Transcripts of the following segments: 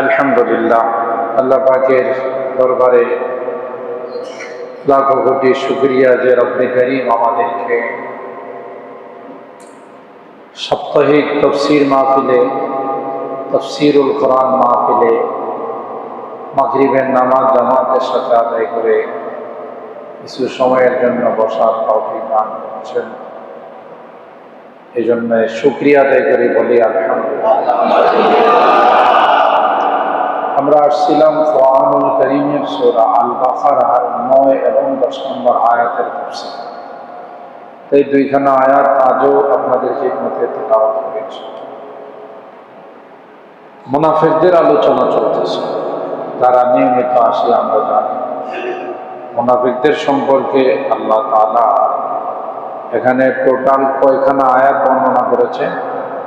আলহামদুলিল্লাহ, আল্লাহ পাকের দরবারে লাখো কোটি শুক্রিয়া যে রব্বে করিম আমাদেরকে সাপ্তাহিক তফসির মাহফিলে, তফসিরুল কোরআন মাহফিলে, মাগরিবের নামাজ জামাতের সাথে আদায় করে কিছু সময়ের জন্য বসার তৌফিক দান করছেন। এই জন্য শুক্রিয়া আদায় করি বলি আলহামদুলিল্লাহ। আমরা আসছিলাম কোরআনুল করিমের সোরা আল বাকারার নয় এবং দশ নম্বর আয়াতের তফসিল। এই দুইখানা আয়াত আজও আপনাদের মধ্যে তেলাওয়াত করেছে। মুনাফিকদের আলোচনা চলতেছে। তারা নিয়মিত আসে, আমরা জানি। মুনাফিকদের সম্পর্কে আল্লাহ তাআলা এখানে টোটাল কয়খানা আয়াত বর্ণনা করেছে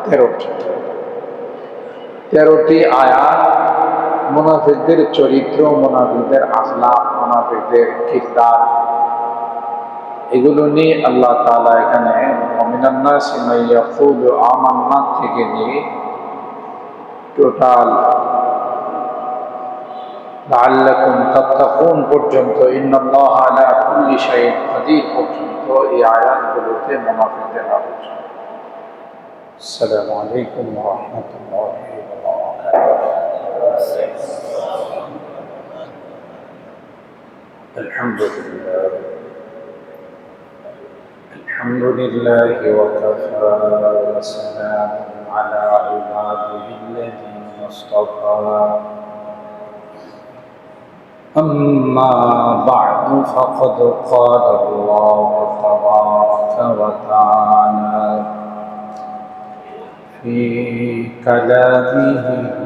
তেরোটি। তেরোটি আয়াত মুনাফিকদের চরিত্র, মুনাফিকদের আখলা মুনাফিকদের কিরদার, এগুলো নিয়ে আল্লাহ তাআলা এখানে অমিনান্না সিমাইয়া ফুল আমান্না থেকে নিয়ে টোটাল লাআল্লাকুম তাত্তাকুন পর্যন্ত ইন্নাল্লাহ আলা কুল্লি শাইইন কাদির পর্যন্ত এই আয়াতগুলোতে মুনাফিকদের আলোচনা। আসসালামু আলাইকুম ওয়া রাহমাতুল্লাহি ওয়া বারাকাতুহু। الحمد لله. الحمد لله وكفى وسلام على عباده الذين اصطفى. أما بعد فقد قال الله تبارك وتعالى في كلامه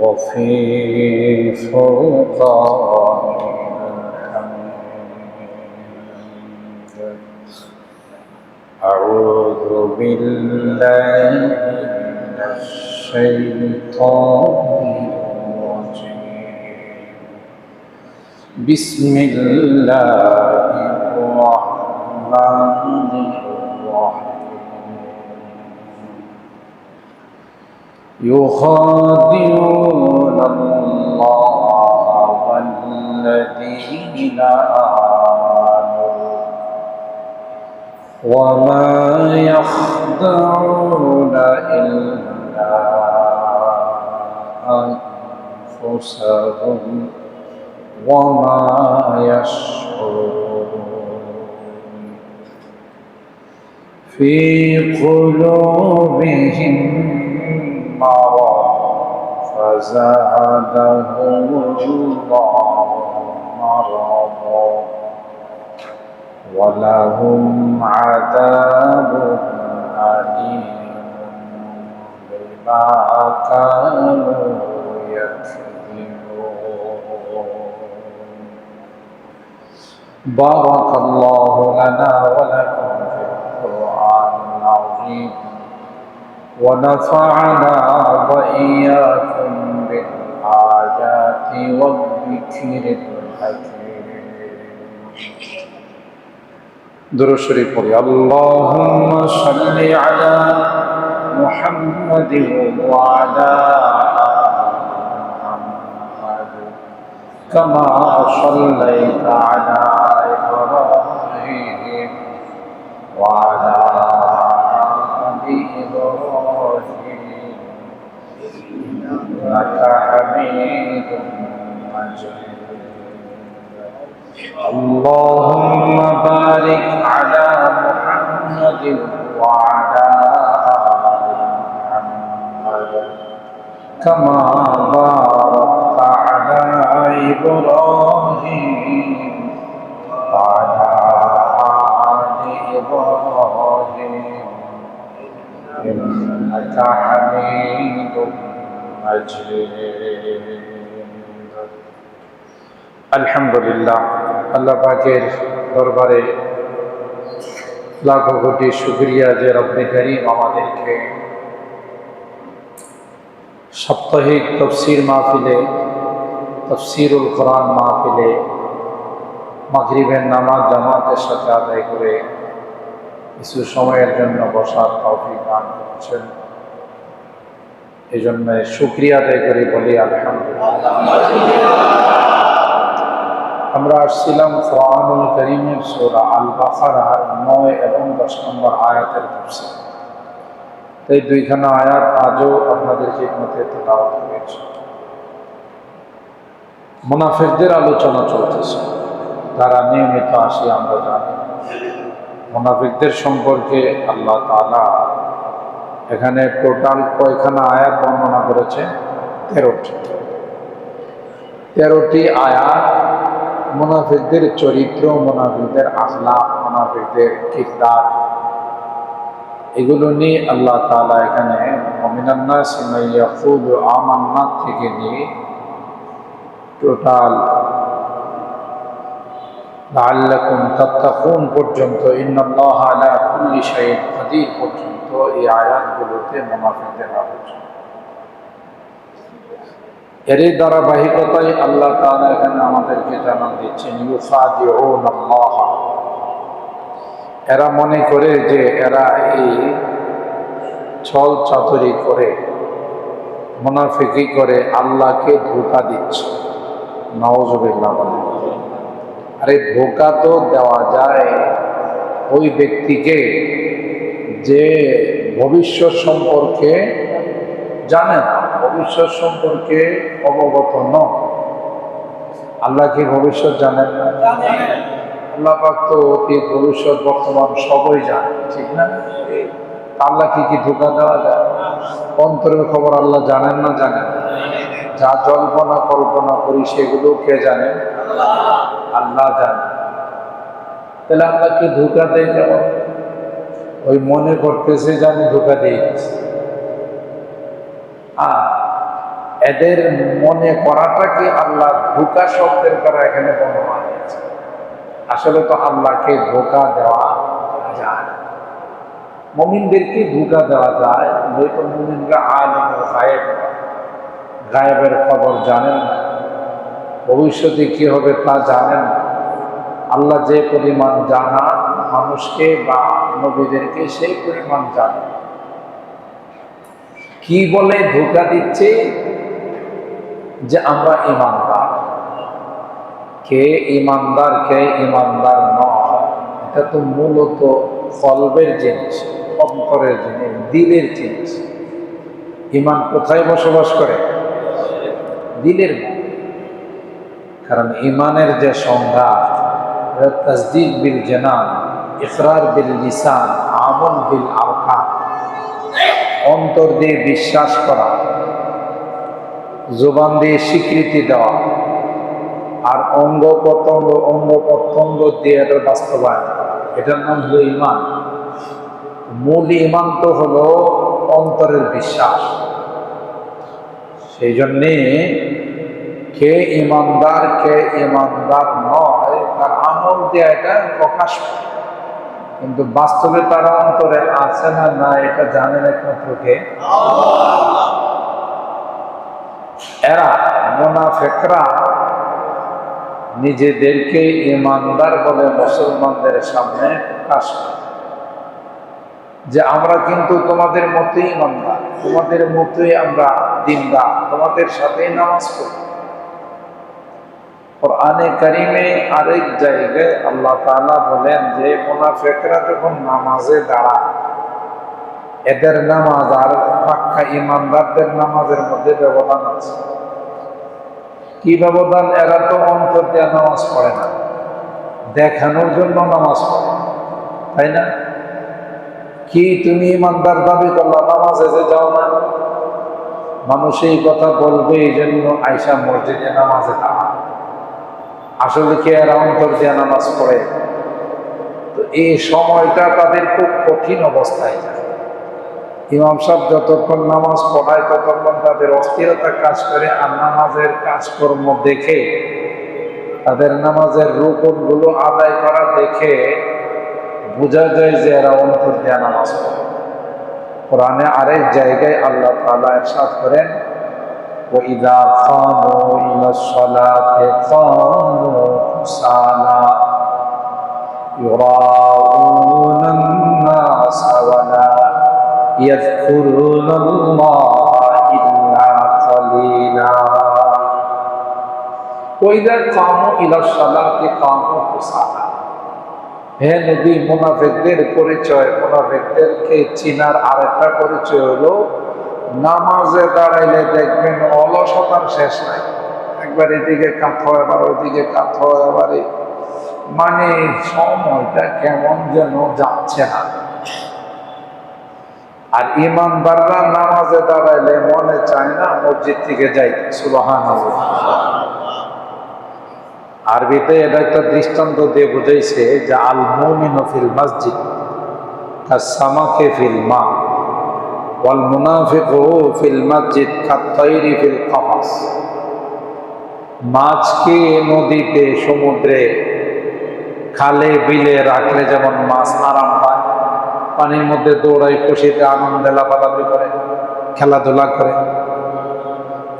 وفي فرقانه الحميد أعوذ بالله من الشيطان الرجيم. بسم الله الرحمن الرحيم. يخادعون الله والذين آمنوا. وما يخدعون إلا أنفسهم وما يشعرون. في قلوبهم مرض فزادهم الله مرضا ولهم عذاب أليم بما كانوا يكذبون بارك الله لنا ولكم في القرآن العظيم ونفعنا وإياكم بالآيات والذكر الحكيم. درشري قولي اللهم صل على محمد وعلى محمد كما صليت على اللهم بارك على محمد وعلى آل محمد كما باركت على إبراهيم وعلى آل إبراهيم إنك حميد مجيد আলহামদুলিল্লাহ, আল্লাহ দরবারে লাখো কোটি শুক্রিয়া যে রব্বে করিম আমাদেরকে সাপ্তাহিক তফসির মাহফিলে, তফসিরুল কোরআন মাহফিলে, মাগরিবের নামাজ জামাতের সাথে আদায় করে কিছু সময়ের জন্য বসার তৌফিক দান করছেন। এই জন্য শুক্রিয়া আদায় করে বলি আলহামদুলিল্লাহ। আমরা আসছিলাম কোরআনুল করিমের সোরা আল বাফারার নয় এবং দশ নম্বর আয়াতের তফসিল। এই দুইখানা আয়াত আজও আপনাদের মধ্যে তেলাওয়াত করেছে। মুনাফিকদের আলোচনা চলতেছে। তারা নিয়মিত আসি, আমরা জানি। মুনাফিকদের সম্পর্কে আল্লাহ তালা এখানে টোটাল কয়খানা আয়াত বর্ণনা করেছে তেরোটি। তেরোটি আয়াত মুনাফিকদের চরিত্র, মুনাফিকদের আখলা মুনাফিকদের কিরদার, এগুলো নিয়ে আল্লাহ তালা এখানে অমিনান্না সিমাইয়া ফুল আমান্না থেকে নিয়ে টোটাল লাআল্লাকুম তাত্তাকুন পর্যন্ত, ইন্নাল্লাহ আলা কুল্লি শাইইন কাদির পর্যন্ত এই আয়াতগুলোতে মুনাফিকদের আলোচনা। এরই ধারাবাহিকতায় আল্লাহ তারা এখানে আমাদেরকে জানান দিচ্ছেন এরা মনে করে যে এরা এই ছল চাতুরি করে, মুনাফিকি করে আল্লাহকে ধোকা দিচ্ছে। নওয়াজবিল্লাহ বলে। আরে ধোকা তো দেওয়া যায় ওই ব্যক্তিকে যে ভবিষ্যৎ সম্পর্কে জানে না। ভবিষ্যৎ সম্পর্কে অবগত ন। আল্লাহ কি ভবিষ্যৎ জানেন না? আল্লাহ তো অতীত, ভবিষ্যৎ, বর্তমান সবই জানে ঠিক না? আল্লাহ কি কি ধোকা দেওয়া যায়? অন্তরের খবর আল্লাহ জানেন না জানেন? যা জল্পনা কল্পনা করি সেগুলো কে জানেন আল্লাহ জানেন তাহলে আল্লাহ কি ধোকা দেয় যেমন? ওই মনে করতেছে যে আমি ধোকা দিয়েছি। আর এদের মনে করাটাকে আল্লাহ ধোকা শব্দের দ্বারা এখানে বর্ণনা দিয়েছে? আসলে তো আল্লাহকে ধোকা দেওয়া যায়। মমিনদেরকে ধোকা দেওয়া যায়? যেহেতু মমিনরা আলম গায়েব গায়েবের খবর জানেন না। ভবিষ্যতে কি হবে তা জানেন না। আল্লাহ যে পরিমাণ জানা মানুষকে বা নবীদেরকে সেই পরিমাণ জানে কি বলে ধোকা দিচ্ছে? যে আমরা ইমানদার। কে ইমানদার কে ইমানদার নয় এটা তো মূলত কলবের জিনিস, অন্তরের জিনিস, দিলের জিনিস। ইমান কোথায় বসবাস করে? দিলের কারণ ইমানের যে সংজ্ঞা তসদিক বিল জানান ইসরার বিল লিসান, আমল বিল অন্তর দিয়ে বিশ্বাস করা, জোবান দিয়ে স্বীকৃতি দেওয়া, আর অঙ্গ প্রত্যঙ্গ অঙ্গ প্রত্যঙ্গ দিয়ে এটা বাস্তবায়ন এটার নাম হলো ইমান। মূল ইমান তো হলো অন্তরের বিশ্বাস। সেই জন্যে কে ইমানদার কে ইমানদার নয়, তার আমল দিয়ে এটা প্রকাশ করে। কিন্তু বাস্তবে তার অন্তরে আছে না না এটা জানেন একমাত্র কে? এরা মোনাফেকরা নিজেদেরকে ইমানদার বলে মুসলমানদের সামনে প্রকাশ করে। যে আমরা কিন্তু তোমাদের মতোই ইমানদার তোমাদের মতোই আমরা দিনদার, তোমাদের সাথেই নামাজ পড়ি। কোরআনে কারিমে আরেক জায়গায় আল্লাহ তালা বলেন যে, মুনাফিকরা যখন নামাজে দাঁড়ায়, এদের নামাজ আর পাক্কা ইমানদারদের নামাজের মধ্যে ব্যবধান আছে। কি ব্যবধান? এরা তো অন্তর দিয়ে নামাজ পড়ে না। দেখানোর জন্য নামাজ পড়ে। তাই না? কি তুমি ইমানদার দাবি করলা, নামাজে যে যাও না? মানুষ এই কথা বলবে, এই জন্য আইসা মসজিদে নামাজে দাঁড়া আসলে কি এরা অন্তর দিয়ে নামাজ পড়ে? তো এই সময়টা তাদের খুব কঠিন অবস্থায় যায়। ইমাম সাহেব যতক্ষণ নামাজ পড়ায়, ততক্ষণ তাদের অস্থিরতা কাজ করে আর নামাজের কাজকর্ম দেখে, তাদের নামাজের রূপনগুলো আদায় করা দেখে বোঝা যায় যে এরা অন্তর দিয়ে নামাজ পড়ে। কোরআনে আরেক জায়গায় আল্লাহ তালা এরশাদ করেন وإذا قاموا إلى الصلاة قاموا كسالى يراءون يذكرون الله إلا قليلا وإذا قاموا إلى الصلاة قاموا كسالى হে নবী মুনাফিকদের পরিচয় মুনাফিকদেরকে চিনার আরেকটা পরিচয় হলো নামাজে দাঁড়াইলে দেখবেন অলসতার শেষ নাই। একবার এদিকে কাত হয়, আবার ওইদিকে কাত হয়, আবার মানে সময়টা কেমন যেন যাচ্ছে না। আর ইমানদাররা নামাজে দাঁড়াইলে মনে চায় না মসজিদ থেকে যাইতে সুবাহান আরবিতে এটা একটা দৃষ্টান্ত দিয়ে বুঝাইছে যে আল মুমিন ফিল মসজিদ কাসামাকে ফিল মা ওয়াল মুনাফিক ফিল মসজিদ কাত্তাইরি ফিল কাফাস। মাছকে নদীতে, সমুদ্রে খালে বিলে রাখলে যেমন মাছ আরাম পায় পানির মধ্যে দৌড়াই খুশিতে আনন্দে লাফালাফি করে, খেলাধুলা করে।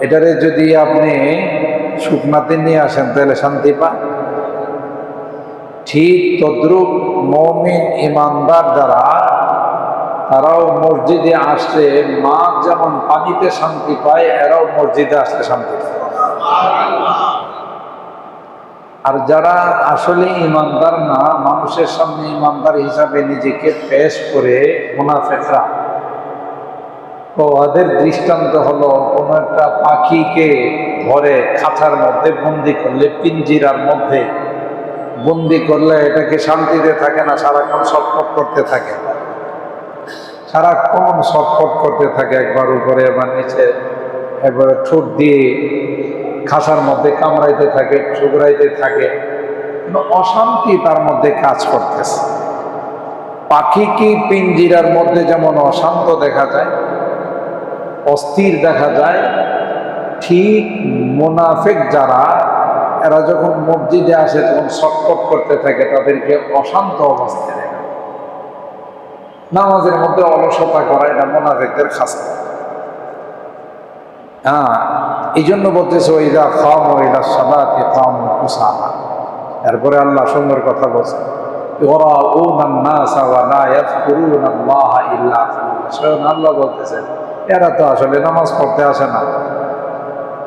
এটারে যদি আপনি শুকনাতে নিয়ে আসেন, তাহলে শান্তি পায় ঠিক তদ্রুপ মমিন ইমানদার যারা তারাও মসজিদে আসলে মা যেমন পানিতে শান্তি পায়, এরাও মসজিদে আসলে শান্তি পায়। আর যারা আসলে ইমানদার না, মানুষের সামনে ইমানদার হিসাবে নিজেকে পেশ করে মুনাফেকরা তো ওদের দৃষ্টান্ত হলো কোন একটা পাখিকে ধরে খাঁচার মধ্যে বন্দি করলে, পিঞ্জিরার মধ্যে বন্দি করলে এটাকে শান্তিতে থাকে না, সারাক্ষণ ছটফট করতে থাকে। সারাক্ষণ ছটফট করতে থাকে একবার উপরে একবার নিচে। একবারে ঠোঁট দিয়ে খাসার মধ্যে কামড়াইতে থাকে, ঠুকরাইতে থাকে। অশান্তি তার মধ্যে কাজ করতেছে। পাখিকে পিঞ্জিরার মধ্যে যেমন অশান্ত দেখা যায়, অস্থির দেখা যায়, ঠিক মোনাফেক যারা, এরা যখন মসজিদে আসে, তখন ছটফট করতে থাকে, তাদেরকে অশান্ত অবস্থায়। নামাজের মধ্যে অলসতা করা এটা মোনাফেকদের খাস। হ্যাঁ এই জন্য বলতেছে ওইদা খাম খাম আল্লাহ সুন্দর কথা বলছে ওরা ও আল্লাহ ইল্লা স্বয়ং আল্লাহ বলতেছে এরা তো আসলে নামাজ পড়তে আসে না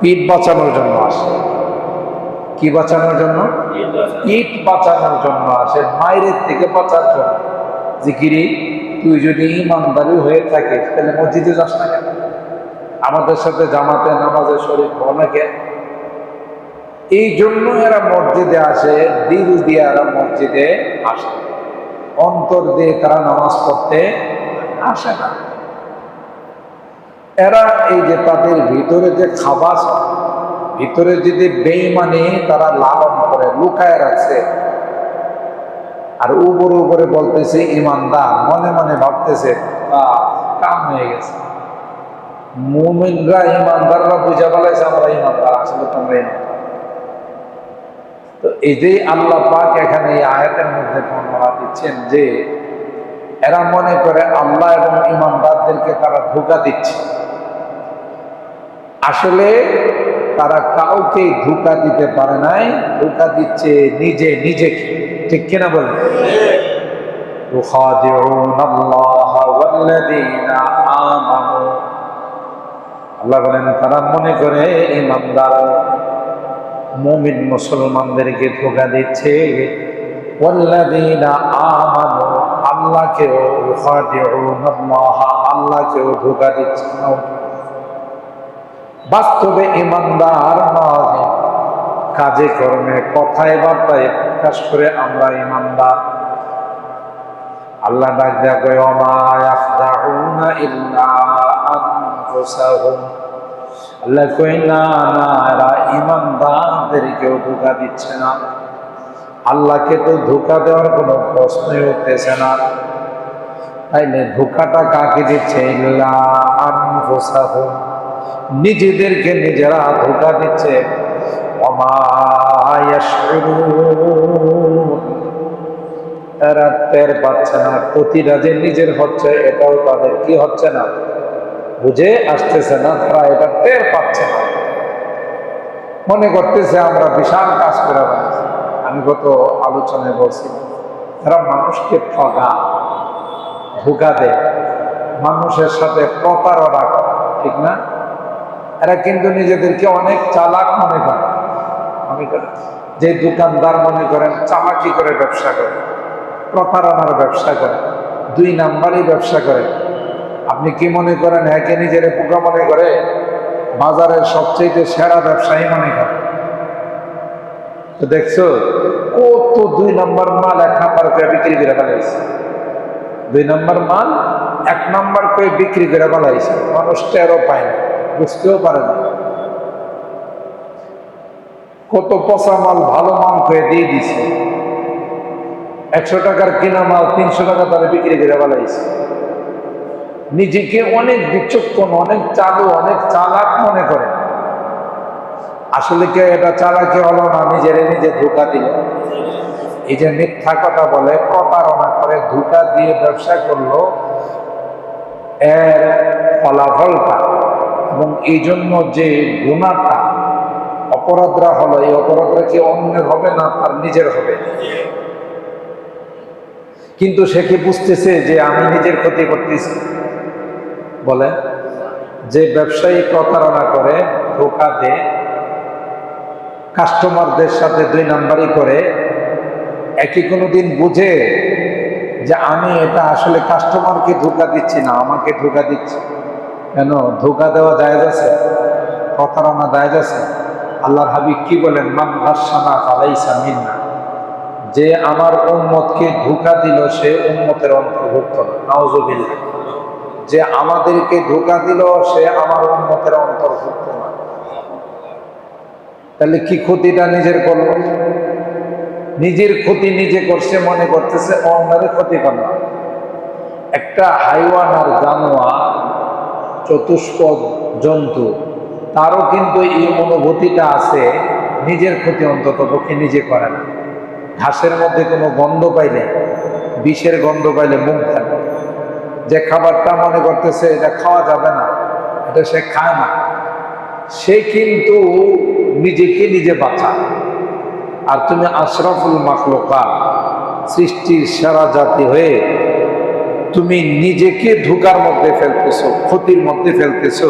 পিঠ বাঁচানোর জন্য আসে। কি বাঁচানোর জন্য? পিঠ বাঁচানোর জন্য আসে মায়ের থেকে বাঁচার জন্য। জিকিরি? যদি ইমানদারি হয়ে থাকিস, তাহলে মসজিদে যাস না কেন? আমাদের সাথে জামাতে নামাজে শরীর অনেকে এই জন্য এরা মসজিদে আসে, দিল দিয়ে এরা মসজিদে আসে। অন্তর দিয়ে তারা নামাজ পড়তে আসে না। এরা এই যে তাদের ভিতরে যে খাবাস, ভিতরে যদি বেইমানি তারা লালন করে, লুকায় রাখছে আর উপরে উপরে বলতেছে ইমানদার মনে মনে ভাবতেছে "আহ, কাম হয়ে গেছে। মুমিনরা ইমানদাররা বুঝা ফেলাইছে আমরা ইমানদার আসলে তোমরা ইমানদার তো এই যে আল্লাহ পাক এখানে এই আয়াতের মধ্যে বর্ণনা দিচ্ছেন যে এরা মনে করে আল্লাহ এবং ইমানদারদেরকে তারা ধোকা দিচ্ছে। আসলে তারা কাউকে ধোকা দিতে পারে নাই ধোকা দিচ্ছে নিজে নিজেকে। ঠিক কিনা বলে আল্লাহ বলেন, তারা মনে করে, ইমানদার, মুমিন মুসলমানদেরকে ধোকা দিচ্ছে। আল্লাহকেও আল্লাহকেও ধোকা দিচ্ছে। বাস্তবে ইমানদার নয়। কাজে, কর্মে, কথায়, বার্তায় প্রকাশ করে আমরা ইমানদার। আল্লাহ ডাক আনফুসাহুম। আল্লাহ কই না না, এরা ইমানদারদেরকেও ধোকা দিচ্ছে না। আল্লাহকে তো ধোকা দেওয়ার কোনো প্রশ্নই উঠতেছে না। তাইলে ধোকাটা কাকে দিচ্ছে? নিজেদেরকে নিজেরা ধোকা দিচ্ছে। ইয়াশউরুন এরা টের পাচ্ছে না ক্ষতিটা যে নিজের হচ্ছে, এটাও তাদের কি হচ্ছে না? বুঝে আসতেছে না, তারা এটা টের পাচ্ছে না। মনে করতেছে আমরা বিশাল কাজ করে। আমি গত আলোচনায় বলছি তারা মানুষকে ঠগা, ধোকা দেয়। মানুষের সাথে প্রতারণা করে, ঠিক না? এরা কিন্তু নিজেদেরকে অনেক চালাক মনে করে। মনে করে যে দোকানদার মনে করেন চালাকি করে ব্যবসা করে, প্রতারণার ব্যবসা করে, দুই নাম্বারই ব্যবসা করে। আপনি কি মনে করেন একে নিজের পোকা মনে করে? বাজারের সবচেয়ে সেরা ব্যবসায়ী মনে করে। তো দেখছ, কত দুই নম্বর মাল এক নম্বর করে বিক্রি করে ফেলাইছে। দুই নম্বর মাল এক নম্বর করে বিক্রি করে ফেলাইছে। মানুষ টেরও পায় না, বুঝতেও পারে না। কত পচা মাল, ভালো মাল করে দিয়ে দিছে। একশো টাকার কিনা মাল, তিনশো টাকা তারা বিক্রি করে ফেলাইছে। নিজেকে অনেক বিচক্ষণ, অনেক চালু, অনেক চালাক মনে করে। আসলে কে এটা চালাকি হলো না, নিজেরে নিজে ধোকা দিল। এই যে মিথ্যা কথা বলে, প্রতারণা করে, ধোকা দিয়ে ব্যবসা করল, এর ফলাফলটা এবং এই জন্য যে গুণাটা অপরাধরা হলো, এই অপরাধরা কি অন্যের হবে না তার নিজের হবে? কিন্তু সে কি বুঝতেছে যে আমি নিজের ক্ষতি করতেছি? বলে যে ব্যবসায়ী প্রতারণা করে, ধোকা দেয়, কাস্টমারদের সাথে দুই নাম্বারই করে একই কোনো দিন বুঝে যে আমি এটা আসলে কাস্টমারকে ধোকা দিচ্ছি না, আমাকে ধোকা দিচ্ছি? কেন? ধোকা দেওয়া যায় আছে? প্রতারণা দায় আছে? আল্লাহর হাবিব কি বলেন, মান ফালাইসা মিন্না যে আমার উম্মতকে ধোকা দিল, সে উম্মতের অন্তর্ভুক্ত না। যে আমাদেরকে ধোকা দিল, সে আমার উন্মতের অন্তর্ভুক্ত না। তাহলে কি ক্ষতিটা নিজের করল? নিজের ক্ষতি নিজে করছে, মনে করতেছে অন্যের ক্ষতি করল। একটা হাইওয়ান আর জানোয়ার, চতুষ্পদ জন্তু তারও কিন্তু এই অনুভূতিটা আছে, নিজের ক্ষতি অন্তত পক্ষে নিজে করে না। ঘাসের মধ্যে কোনো গন্ধ পাইলে, বিষের গন্ধ পাইলে মুখ দেয় যে খাবারটা মনে করতেছে এটা খাওয়া যাবে না, এটা সে খায় না। সে কিন্তু নিজেকে নিজে বাঁচায় আর তুমি আশরাফুল মাখলোকা সৃষ্টির সেরা জাতি হয়ে তুমি নিজেকে ধোকার মধ্যে ফেলতেছো, ক্ষতির মধ্যে ফেলতেছো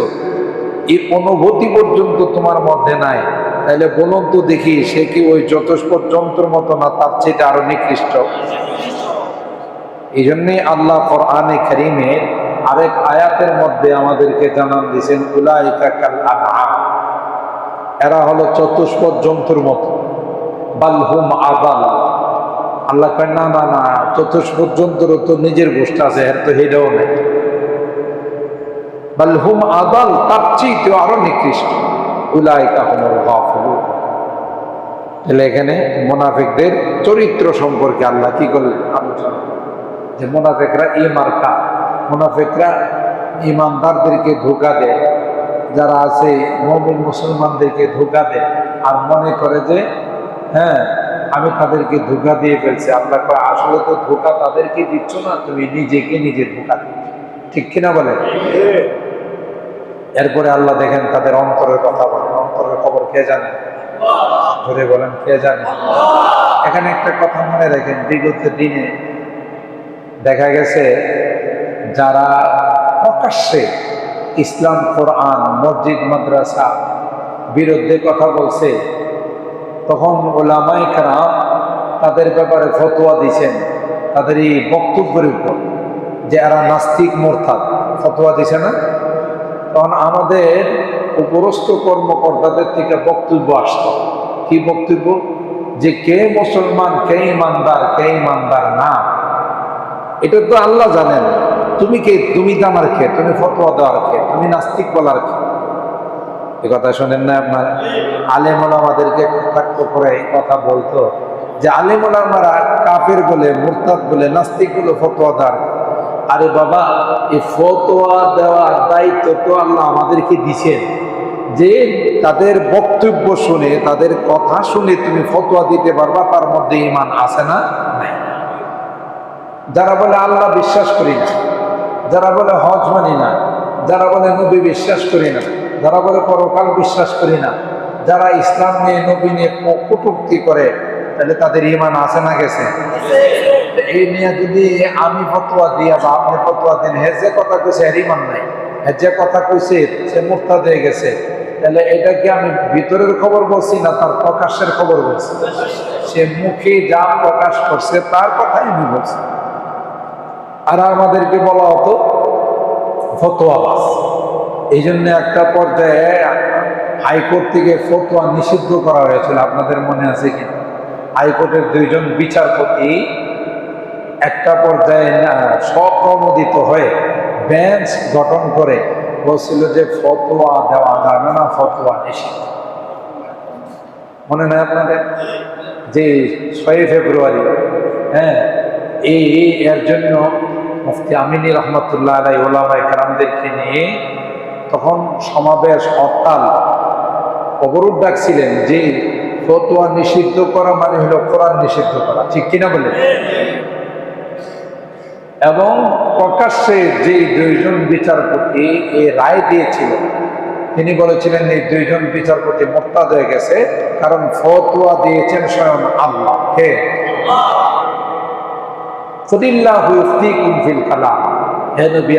এই অনুভূতি পর্যন্ত তোমার মধ্যে নাই। তাহলে বলুন তো দেখি, সে কি ওই যথস্পর যন্ত্রের মতো না, তার চেয়ে আরও নিকৃষ্ট? এই জন্যই আল্লাহ কোরআনে করিমে আরেক আয়াতের মধ্যে আমাদেরকে জানান দিয়েছেন এরা হলো চতুষ্পদ জন্তুর মতো। বালহুম আদাল। আল্লাহ কয়, না না না, চতুষ্পদ জন্তুর তো নিজের গোষ্ঠ আছে, এর তো হেডাও নেই। বালহুম আদাল তার চেয়ে আরও নিকৃষ্ট। এখানে মোনাফিকদের চরিত্র সম্পর্কে আল্লাহ কি করলেন? আলোচনা যে মোনাফেকরা ই মার্কা মোনাফেকরা ইমানদারদেরকে ধোকা দেয়। যারা আছে মমিন মুসলমানদেরকে ধোকা দেয়। আর মনে করে যে হ্যাঁ আমি তাদেরকে ধোকা দিয়ে ফেলছি। আল্লাহ কয়, আসলে তো ধোকা তাদেরকে দিচ্ছ না, তুমি নিজেকে নিজে ধোকা দিচ্ছ। ঠিক কিনা বলে এরপরে আল্লাহ দেখেন তাদের অন্তরের কথা বলেন। অন্তরের খবর কে জানে? ধরে বলেন, কে জানে? এখানে একটা কথা মনে রাখেন, বিগত দিনে দেখা গেছে যারা প্রকাশ্যে ইসলাম, কোরআন, মসজিদ, মাদ্রাসা বিরুদ্ধে কথা বলছে, তখন ওলামাই খারাম তাদের ব্যাপারে ফতোয়া দিয়েছেন। তাদের এই বক্তব্যের উপর যে এরা নাস্তিক, মোরতাদ। ফতোয়া দিছে না? তখন আমাদের উপরস্থ কর্মকর্তাদের থেকে বক্তব্য আসত। কি বক্তব্য? যে কে মুসলমান, কে ইমানদার কে ইমানদার না? এটা তো আল্লাহ জানেন। তুমি কে? তুমি জানার খে তুমি ফতোয়া দেওয়ার খে তুমি নাস্তিক বলার খে এ কথা শোনেন না আপনার? আলেম আমাদেরকে কটাক্ষ করে এই কথা বলতো যে আলেম ওলামারা কাফের বলে, মুরতাদ বলে, নাস্তিক বলে ফতোয়া দেওয়ার। আরে বাবা, এই ফতোয়া দেওয়ার দায়িত্ব তো আল্লাহ আমাদেরকে দিছেন। যে তাদের বক্তব্য শুনে, তাদের কথা শুনে তুমি ফতোয়া দিতে পারবা, তার মধ্যে ইমান আছে না যারা বলে আল্লাহ বিশ্বাস করি না, যারা বলে হজ মানি না, যারা বলে নবী বিশ্বাস করি না, যারা বলে পরকাল বিশ্বাস করি না, যারা ইসলাম নিয়ে, নবী নিয়ে কটুক্তি করে, তাহলে তাদের ইমান আছে না গেছে? এই নিয়ে যদি আমি ফতোয়া দিয়া বা আপনি ফতোয়া দিন, হে কথা কইছে এর ইমান নাই। হে যে কথা কইছে সে মুক্তাদ হয়ে গেছে। তাহলে এটা কি আমি ভিতরের খবর বলছি না তার প্রকাশের খবর বলছি? সে মুখে যা প্রকাশ করছে তার কথাই আমি বলছি। আর আমাদেরকে বলা হতো ফতোয়াবাস এই জন্য একটা পর্যায়ে হাইকোর্ট থেকে ফতোয়া নিষিদ্ধ করা হয়েছিল। আপনাদের মনে আছে কি? হাইকোর্টের দুইজন বিচারপতি একটা পর্যায়ে না স্বপ্রমোদিত হয়ে বেঞ্চ গঠন করে বলছিল যে ফতোয়া দেওয়া যাবে না, ফতোয়া নিষিদ্ধ। মনে নাই আপনাদের? যে ছয় ফেব্রুয়ারি হ্যাঁ এই এর জন্য মুফতি আমিনী রহমতুল্লাহ আলাই ওলামা একরামদেরকে নিয়ে তখন সমাবেশ হরতাল। অবরোধ ডাকছিলেন যে ফতোয়া নিষিদ্ধ করা মানে হলো কোরআন নিষিদ্ধ করা। ঠিক কিনা বলে এবং প্রকাশ্যে যে দুইজন বিচারপতি এই রায় দিয়েছিল, তিনি বলেছিলেন এই দুইজন বিচারপতি মোত্তাদ হয়ে গেছে, কারণ ফতোয়া দিয়েছেন স্বয়ং আল্লাহ। কে?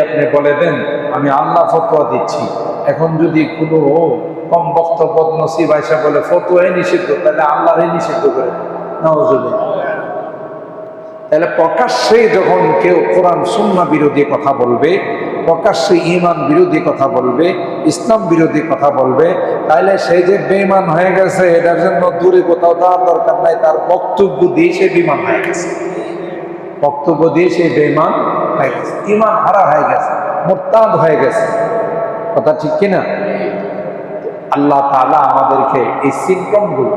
আপনি বলে দেন, আমি আল্লাহ ফতোয়া দিচ্ছি। এখন যদি কোনো কম বক্তব্য নসিব আয়সা বলে, ফতোয়াই নিষিদ্ধ তাহলে আল্লাহরই নিষিদ্ধ করে নজরুল তাহলে প্রকাশ্যে যখন কেউ কোরআন সুন্না বিরোধী কথা বলবে, প্রকাশ্যে ইমান বিরোধী কথা বলবে, ইসলাম বিরোধী কথা বলবে, তাহলে সে যে বেইমান হয়ে গেছে, এটার জন্য দূরে কোথাও যাওয়ার দরকার নাই, তার বক্তব্য দিয়ে সে বিমান হয়ে গেছে। বক্তব্য দিয়ে সে বেইমান হয়ে গেছে। ইমান হারা হয়ে গেছে, মোরতাদ হয়ে গেছে। কথা ঠিক কিনা? আল্লাহ তাআলা আমাদেরকে এই সিমটমগুলো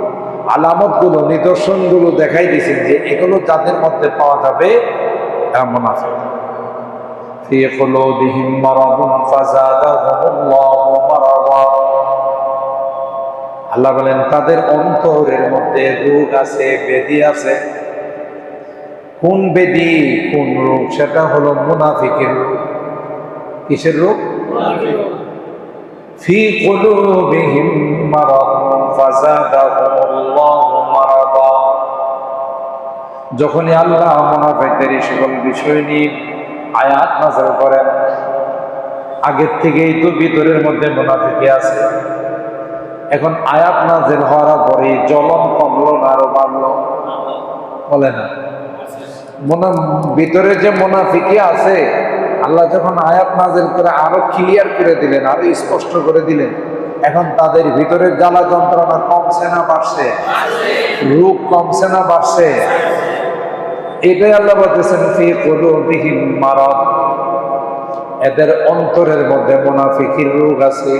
আলামতগুলো নিদর্শনগুলো দেখাই দিয়েছেন যে এগুলো যাদের মধ্যে পাওয়া যাবে এমন আছে في قلوبهم مرض فزادهم الله مرضا আল্লাহ বলেন তাদের অন্তরের মধ্যে রোগ আছে বেদি আছে কোন বেদি কোন রোগ সেটা হলো মুনাফিকের রোগ কিসের রোগ في قلوبهم مرض فزادهم الله مرضا যখনই আল্লাহ মুনাফিকদের এই সকল বিষয় নিয়ে আয়াত নাযিল করেন আগের থেকেই তো ভিতরের মধ্যে মুনাফিকি আছে এখন আয়াত নাযিল হওয়ার পরে জ্বলন কমলো না আরো বাড়লো বলে না মোনা ভিতরে যে মুনাফিকি আছে আল্লাহ যখন আয়াত নাজিল করে আরো ক্লিয়ার করে দিলেন আরো স্পষ্ট করে দিলেন এখন তাদের ভিতরের জ্বালা যন্ত্রণা কমছে না বাড়ছে? রূপ কমছে না বাড়ছে? এটাই আল্লাহ বলতেছেন, ফি এদের অন্তরের মধ্যে মুনাফিকির রোগ আছে।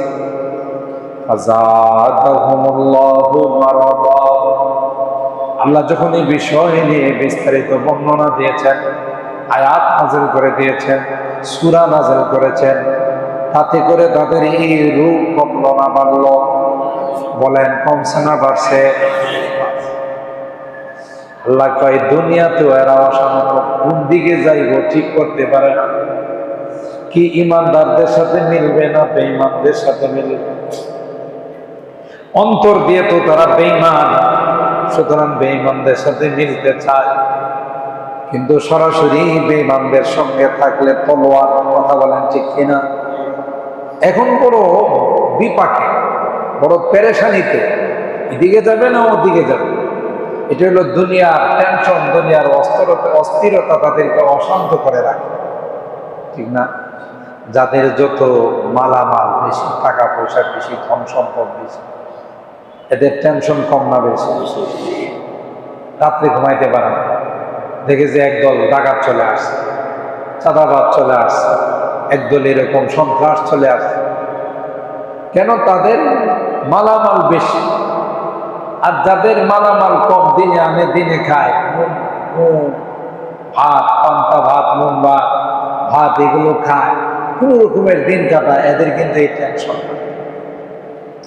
আল্লাহ যখন এই বিষয় নিয়ে বিস্তারিত বর্ণনা দিয়েছেন, আয়াত নাজেল করে দিয়েছেন, সুরা নাজেল করেছেন তাতে করে তাদের এই রূপ কমল না বাড়ল। বলেন কমছে না বাড়ছে। আল্লাহ কয়, দুনিয়াতেও এরা অশান্ত কোন দিকে যাইব ঠিক করতে পারে না। কি ইমানদারদের সাথে মিলবে না বেঈমানদের সাথে মিলবে? অন্তর দিয়ে তো তারা বেঈমান, সুতরাং বেঈমানদের সাথে মিলতে চায়। কিন্তু সরাসরি বেঈমানদের সঙ্গে থাকলে তলোয়ার, কথা বলেন ঠিক কিনা? এখন বড় বিপাকে, বড় পেরেশানিতে। এদিকে যাবে না ওদিকে যাবে? এটা হলো দুনিয়ার টেনশন দুনিয়ার অস্থিরতা অস্থিরতা তাদেরকে অশান্ত করে রাখে। ঠিক না? যাদের যত মালামাল বেশি টাকা পয়সা বেশি ধন সম্পদ বেশি, এদের টেনশন কম না বেশি। রাত্রে ঘুমাইতে পারে না। দেখে যে একদল ডাকাত চলে আসছে চাঁদাবাদ চলে আসছে। একদল এরকম সন্ত্রাস চলে আসে কেন তাদের মালামাল বেশি? আর যাদের মালামাল কম দিনে আনে, দিনে খায় ভাত, পান্তা ভাত নুন ভাত ভাত এগুলো খায়। কোনো রকমের দিন কাটায়, এদের কিন্তু এই টেনশন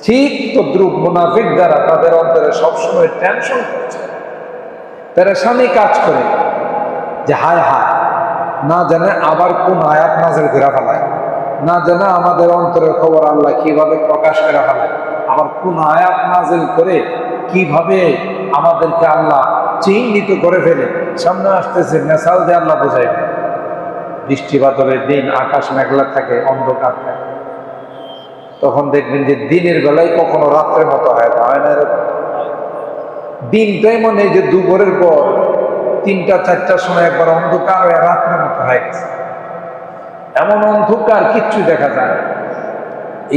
ঠিক তো দ্রুপ মুনাফিক দ্বারা তাদের অন্তরে সবসময় টেনশন করছে। পেরেশানি কাজ করে। যে হায় হায় না জানে আবার কোন আয়াত নাজের ঘেরা ফেলায়। না জানে আমাদের অন্তরের খবর আল্লাহ কীভাবে প্রকাশ করে ফেলায়। আবার কোন আয়াত নাজেল করে কীভাবে আমাদেরকে আল্লাহ চিহ্নিত করে ফেলে। সামনে আসতেছে মেসাল দিয়ে আল্লাহ বোঝাইবে বৃষ্টি বাদলের দিন আকাশ মেঘলা থাকে, অন্ধকার থাকে। তখন দেখবেন যে দিনের বেলায় কখনো রাত্রের মতো হয় না এরকম। দিনটাই মনে হয় যে দুপুরের পর তিনটা, চারটার সময় একবার অন্ধকার হয়ে রাত্রের মতো হয়ে গেছে। এমন অন্ধকার কিচ্ছু দেখা যায়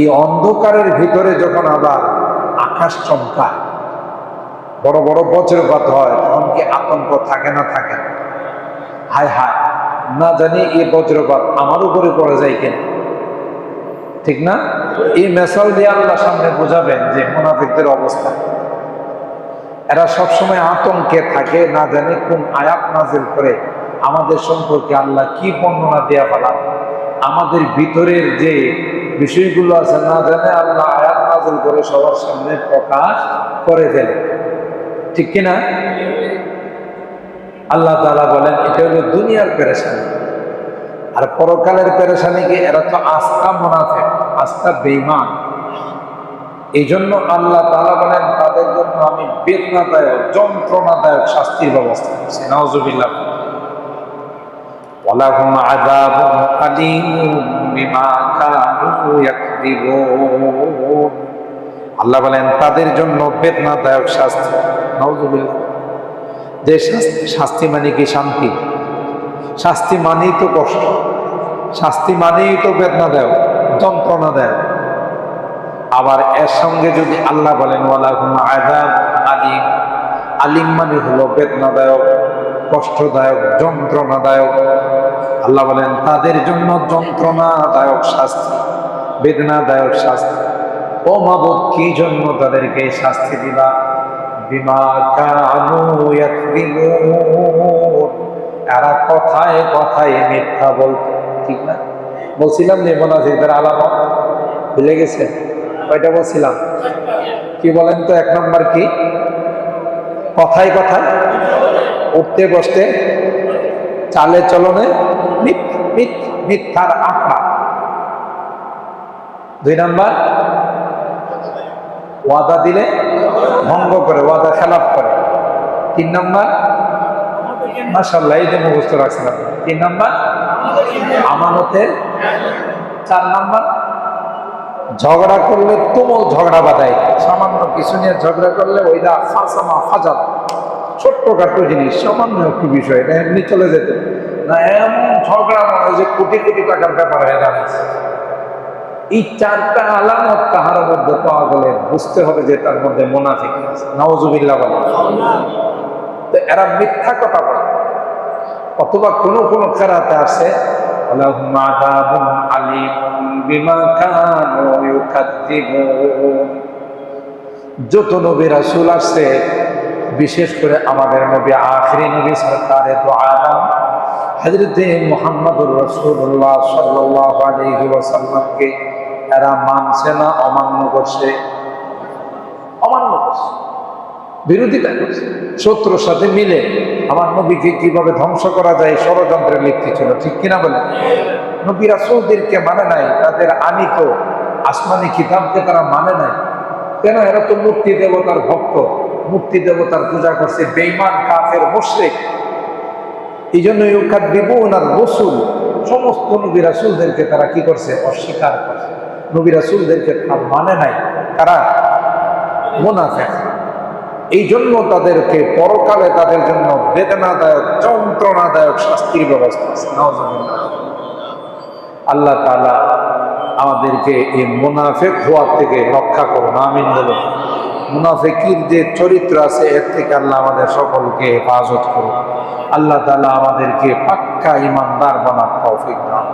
এই অন্ধকারের ভিতরে যখন আবার আকাশ চমকায়, বড় বড় বজ্রপাত হয়, তখন কি আতঙ্ক থাকে না থাকে? হায় হায়, না জানি এই বজ্রপাত আমার উপরে পড়ে যায় কেন। ঠিক না? এই মেসাল দিয়ে আল্লাহ সামনে বোঝাবেন যে মোনাফিকদের অবস্থা। এরা সবসময় আতঙ্কে থাকে, না জানি কোন আয়াত নাজিল করে। আমাদের সম্পর্কে আল্লাহ কি বর্ণনা দেয়া ফেলা আমাদের ভিতরের যে বিষয়গুলো আছে, না জানে আল্লাহ আয়াত নাজিল করে সবার সামনে প্রকাশ করে দেন ঠিক কিনা আল্লাহ তালা বলেন, এটা হলো দুনিয়ার পেরেশানি। আর পরকালের পেরেশানি কি এরা তো আস্থা মোনাফে আস্থা বেইমান এই জন্য আল্লাহ তাআলা বলেন, তাদের জন্য আমি বেদনাদায়ক, যন্ত্রণাদায়ক শাস্তির ব্যবস্থা করছি। ইয়াকদিবুন। আল্লাহ বলেন, তাদের জন্য বেদনাদায়ক শাস্তি। যে শাস্তি শাস্তি মানে কি? শান্তি। শাস্তি মানেই তো কষ্ট। শাস্তি মানেই তো বেদনাদায়ক, যন্ত্রণাদায়ক। আবার এর সঙ্গে যদি আল্লাহ বলেন আযাব আলিম। আলিম মানে হলো বেদনাদায়ক, কষ্টদায়ক, যন্ত্রণাদায়ক। আল্লাহ বলেন, তাদের জন্য যন্ত্রণাদায়ক শাস্তি, বেদনাদায়ক শাস্তি। ও মাবুদ কি জন্য তাদেরকে শাস্তি দিবা? বিমা কথায় কথায় মিথ্যা বলছিলাম যে, মোনাফিকদের আলামত ভুলে গেছে? কয়টা বলছিলাম? কি বলেন তো, এক নম্বর কি? কথায় কথায়? উঠতে, বসতে? চালে চলনে? মিথ- মিথ- মিথ্যার আঁকড়া দুই নাম্বার? ওয়াদা দিলে ভঙ্গ করে, ওয়াদা খেলাপ করে। তিন নাম্বার? মাসাল্লাহ এই যে মুখস্থ আপনি। তিন নাম্বার? আমানতের চার নাম্বার? ঝগড়া করলে তুমুল ঝগড়া বাঁধায়। সামান্য কিছু নিয়ে ঝগড়া করলে ওইটা ফাঁসামা ফাজাত ছোট্টখাট্ট জিনিস, সামান্য একটু বিষয়, এটা এমনি চলে যেত। না এমন ঝগড়া মনে যে কোটি কোটি টাকার ব্যাপার হয়ে দাঁড়িয়েছে এই চারটা আলামত তাহার মধ্যে পাওয়া গেলে বুঝতে হবে যে তার মধ্যে মোনাফিক আছে। নওজুবিল্লা বলে। তো এরা মিথ্যা কথা বলে। অথবা কোনো কোনো খেরাতে আসে আলিম। বিমা যত নবী আসুল আসছে, বিশেষ করে আমাদের নবী আখরি নবী সরকারে তো আলাম হজরতে মোহাম্মদুর রসুল্লাহ সাল্লাহ আলহি এরা মানছে না, অমান্য করছে। অমান্য করছে। বিরোধিতা করছে। শত্রুর সাথে মিলে আমার নবীকে কীভাবে ধ্বংস করা যায়, ষড়যন্ত্রের লিপ্তি ছিল, ঠিক কিনা বলে নবী রাসূলদেরকে মানে নাই, তাদের আনিত আসমানি কিতাবকে তারা মানে নাই। কেন? এরা তো মূর্তি দেবতার ভক্ত, মূর্তি দেবতার পূজা করছে বেইমান কাফের, মুশরিক। এই জন্য ইউকাত বিবুন আর রসুল সমস্ত নবী রাসূলদেরকে তারা কি করছে? অস্বীকার করছে। নবী তারা মানে নাই। তারা মুনাফেক। এই জন্য তাদেরকে পরকালে তাদের জন্য বেদনাদায়ক, যন্ত্রণাদায়ক শাস্তির ব্যবস্থা আছে। আল্লাহ তালা আমাদেরকে এই মুনাফেক হওয়ার থেকে রক্ষা করুন, আমিন বলুন। মুনাফেকির যে চরিত্র আছে, এর থেকে আল্লাহ আমাদের সকলকে হেফাজত করুন। আল্লাহ তালা আমাদেরকে পাক্কা ইমানদার বানার তৌফিক দান।